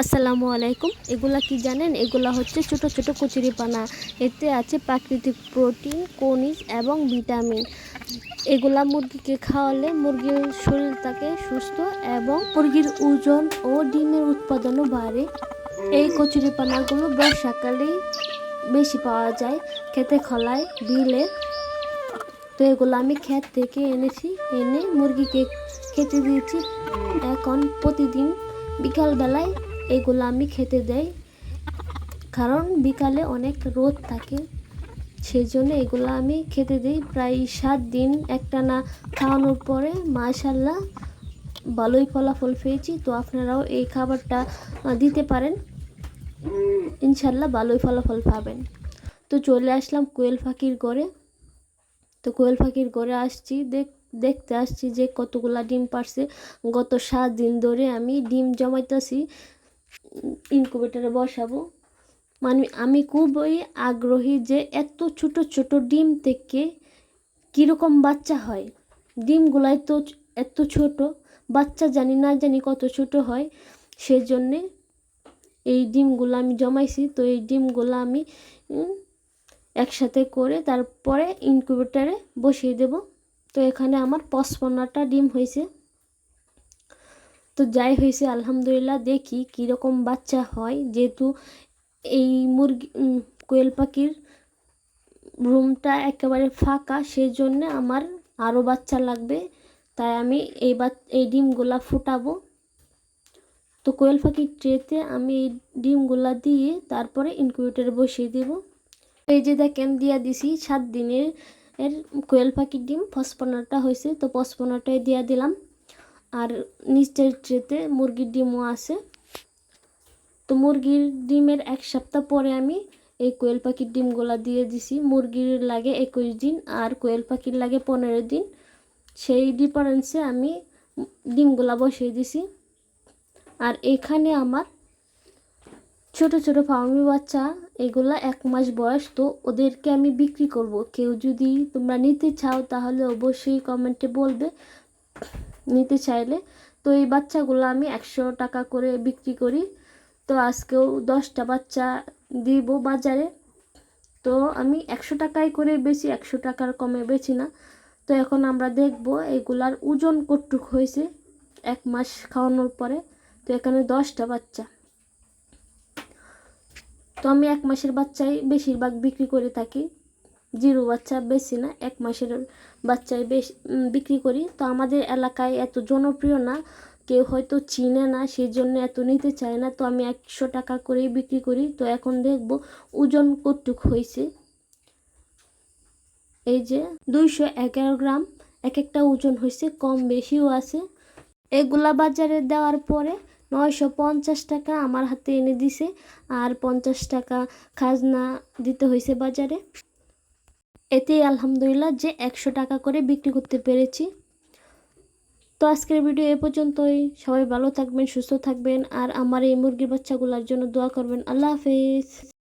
আসসালামু আলাইকুম। এগুলা কি জানেন? এগুলা হচ্ছে ছোট ছোট কচুরি পানা। এতে আছে প্রাকৃতিক প্রোটিন, খনিজ এবং ভিটামিন। এগুলা মুরগিকে খাওয়ালে মুরগির শরীর থাকে সুস্থ এবং মুরগির ওজন ও ডিমের উৎপাদনও বাড়ে। এই কচুরি পানাগুলো বর্ষাকালেই বেশি পাওয়া যায়। খেতে খলায় বিলে তো এগুলো আমি ক্ষেত থেকে এনেছি, এনে মুরগিকে খেতে দিয়েছি। এখন প্রতিদিন বিকালবেলায় এগুলো আমি খেতে দেই। কারণ বিকালে অনেক রোদ থাকে সেই জন্য এগুলো আমি খেতে দিই। প্রায় সাত দিন একটানা খাওয়ানোর পরে মাশাল্লাহ ভালোই ফলাফল পেয়েছি। তো আপনারাও এই খাবারটা দিতে পারেন। ইনশাল্লাহ ভালোই ফলাফল পাবেন। তো চলে আসলাম কোয়েল পাখির ঘরে। তো কোয়েল পাখির ঘরে আসছি, দেখ, দেখতে আসছি যে কতগুলা ডিম পারছে। গত সাত দিন ধরে আমি ডিম জমাইতেছি। ইনকুবেটারে বসাবো। মানে আমি খুবই আগ্রহী যে এত ছোট ছোট ডিম থেকে কীরকম বাচ্চা হয়। ডিমগুলাই তো এত ছোট, বাচ্চা জানি না জানি কত ছোট হয়। সেই সেজন্যে এই ডিমগুলো আমি জমাইছি। তো এই ডিমগুলো আমি একসাথে করে তারপরে ইনকিউবেটারে বসিয়ে দেব। তো এখানে আমার পঁচপন্নটা ডিম হয়েছে। তো যাই হয়েছে, আলহামদুলিল্লাহ দেখি কীরকম বাচ্চা হয়। যেহেতু এই মুরগি কোয়েল পাখির রুমটা একেবারে ফাঁকা সেই জন্যে আমার আরও বাচ্চা লাগবে। তাই আমি এই বা এই ডিমগুলা ফুটাবো। তো কোয়েল পাখির ট্রেতে আমি এই ডিমগুলা দিয়ে তারপরে ইনকিউবেটারে বসিয়ে দেবো। এই যে দেখেন, দিয়া দিছি সাত দিনের এর কোয়েল পাখির ডিম পঁচপন্নটা হয়েছে, তো পঁচপন্নটাই দিয়া দিলাম। আর নিচের ট্রেতে মুরগির ডিমও আছে। তো মুরগির ডিমের এক সপ্তাহ পরে আমি এই কোয়েল পাখির ডিমগুলা দিয়ে দিছি। মুরগির লাগে একুশ দিন আর কোয়েল পাখির লাগে পনেরো দিন। সেই ডিফারেন্সে আমি ডিমগুলা বসিয়ে দিছি। আর এখানে আমার ছোট ছোট ফার্মি বাচ্চা, এগুলা এক মাস বয়স, তো ওদেরকে আমি বিক্রি করব। কেউ যদি তোমরা নিতে চাও তাহলে অবশ্যই কমেন্টে বলবে। নিতে চাইলে। তো এই বাচ্চাগুলো আমি একশো টাকা করে বিক্রি করি। তো আজকেও দশটা বাচ্চা দিব বাজারে। তো আমি একশো টাকায় করে বেশি, একশো টাকার কমে বেচি না। তো এখন আমরা দেখব এগুলার ওজন কটুক হয়েছে এক মাস খাওয়ানোর পরে। তো এখানে দশটা বাচ্চা। তো আমি এক মাসের বাচ্চাই বেশিরভাগ বিক্রি করে থাকি। জিরো বাচ্চা বেশি না, এক মাসের বাচ্চাই বেশ বিক্রি করি। তো আমাদের এলাকায় এত জনপ্রিয় না, কেউ হয়তো চিনে না সেই জন্য এত নিতে চায় না। তো আমি একশো টাকা করেই বিক্রি করি। তো এখন দেখব ওজন কতটুক হয়েছে। এই যে দুইশো এগারো গ্রাম, এক একটা ওজন হয়েছে, কম বেশিও আছে। এগুলা বাজারে দেওয়ার পরে নয়শো পঞ্চাশ টাকা আমার হাতে এনে দিছে, আর পঞ্চাশ টাকা খাজনা দিতে হয়েছে বাজারে। এতেই আলহামদুলিল্লাহ যে একশো টাকা করে বিক্রি করতে পেরেছি। তো আজকের ভিডিও এ পর্যন্তই। সবাই ভালো থাকবেন, সুস্থ থাকবেন। আর আমার এই মুরগির বাচ্চাগুলোর জন্য দোয়া করবেন। আল্লাহ হাফেজ।